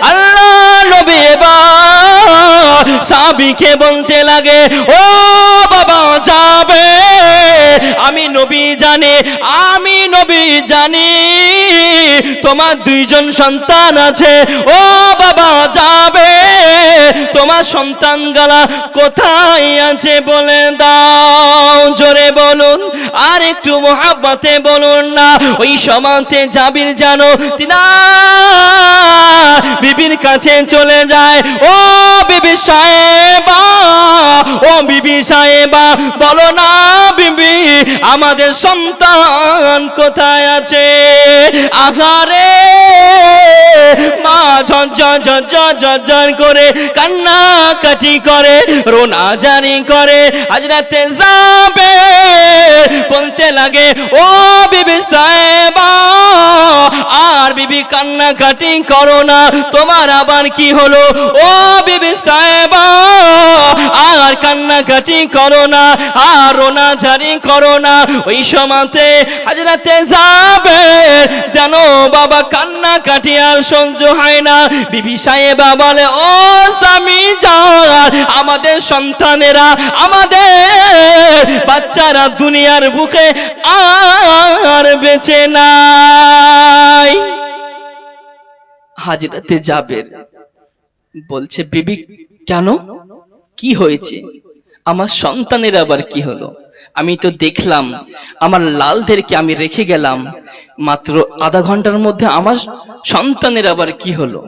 আল্লাহ নবী সাবিকে বলতে লাগে, ও বাবা, যাবে। আমি নবী জানি, আমি নবী জানি, তোমার দুইজন সন্তান আছে। ও বাবা, যাবে। তোমার সন্তান গালা কোথায় আছে বলে দাও। জোরে বলুন, আর একটু মহাব্বতে বলুন না, ওই সমাতে জাবির জানো তিনা বিবির কাছে চলে যায়। ও বিবি সাহেবা, ও বিবি সাহেবা, বলো না বিবি, আমাদের সন্তান কোথায় আছে? আহারে মা ঝঞ্ঝর ঝঞ্ঝর ঝঞ্ঝর করে কান্না কাটি করে, রোনা জারি করে আজ রাতে যাবে, বলতে লাগে, ও বিবি সাহেবা, আর বিবি কান্না কাটি করো না, তোমার আবার কি হলো? ও বিবি সাহেবা আর কান্না কাটি করো না, আর রোনা জারি করো না। ওই সমাতে হাজরাতে যাবে জানো বাবা কান্না কাটি আর সহ্য হয় না। বিবি সাহেবা বলে, ও স্বামী যার, আমাদের সন্তানেরা, আমাদের বাচ্চারা দুনিয়ার বুকে আর বেঁচে নাই। হাজরাতে যাবের বলছে, বিবি, কেন? কি হয়েছে? আমার সন্তানের আবার কি হলো? আমি তো দেখলাম, আমার লালদেরকে আমি রেখে গেলাম। মাত্র আধা ঘণ্টার মধ্যে আমার সন্তানের আবার কি হলো?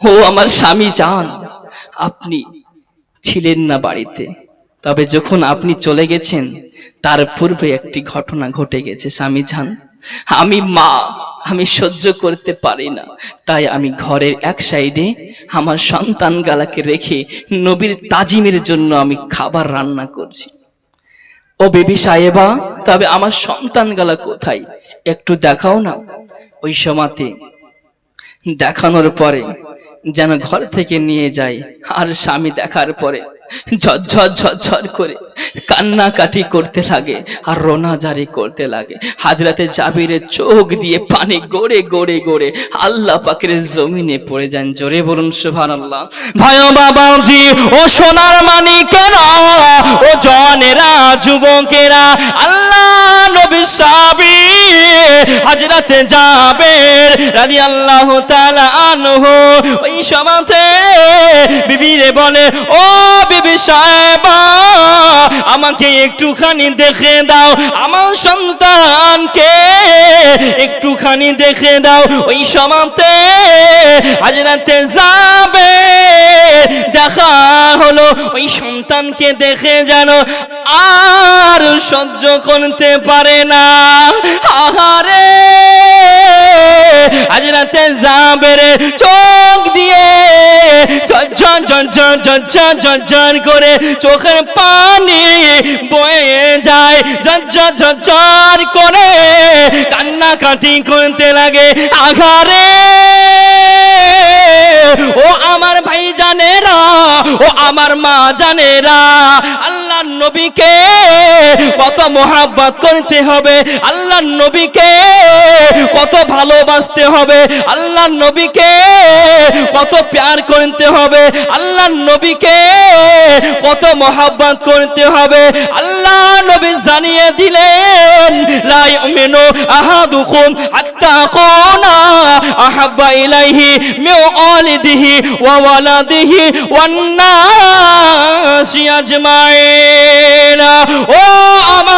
ও আমার স্বামী যান আপনি ছিলেন না বাড়িতে। তবে যখন আপনি চলে গেছেন, তার পূর্বে একটি ঘটনা ঘটে গেছে, স্বামী যান আমি মা আমি সহ্য করতে পারি না। তাই আমি ঘরের এক সাইডে আমার সন্তান গালাকে রেখে নবীর তাজিমের জন্য আমি খাবার রান্না করছি। ও বেবি সাহেবা, তবে আমার সন্তান গালা কোথায়? একটু দেখাও না। ওই সমাতে দেখানোর পরে যেন ঘর থেকে নিয়ে যায় আর স্বামী দেখার পরে ঝরঝর ঝরঝর করে কান্নাকাটি করতে লাগে আর রোনা জারি করতে লাগে। হাজরাতে জাবিরের চোখ দিয়ে পানি গড়ে গড়ে গড়ে আল্লাহ পাকের জমিনে পড়ে যান। জোরে বলুন সুভান আল্লাহ ভাই বাবাজি ও সোনার মানিকেরা ও হাজরাতে যাবের রাদি আল্লাহ তাআলা আনহু, ওই সমাতে বিবিরে বলে, ও বিবি সাহেবা, আমাকে একটুখানি দেখে দাও, আমার সন্তানকে একটুখানি দেখে দাও। ওই সমাতে হাজরাতে যাবে দেখা হলো, ওই সন্তানকে দেখে যেন আর সহ্য করতে পারে না। আহারে আজ রাতে যাবে রে চোখ দিয়ে ঝরঝর ঝরঝর ঝরঝর ঝরঝর করে চোখের পানি বয়ে যায়। ঝরঝর ঝরঝর করে কান্নাকাটি করতে লাগে আঘারে। ও আমার ভাই জানেরা ও আমার মা জানেরা আল্লাহ নবীকে কত মোহাব্বত করতে হবে। আল্লাহ নবীকে কত ভালোবাসতে হবে। আল্লাহ নবীকে কত প্যার করতে হবে। আল্লাহ নবীকে কত মোহাব্বত করতে হবে। আল্লাহ নবী জানিয়ে দিলেন, লা ইউমিনু আহাদুকুম হাত্তা কুনা আহাব্বা ইলাইহি মিন ওয়ালিদিহি ওয়া ওয়ালাদিহি ওয়ান নাসি আজমাইন ও আমার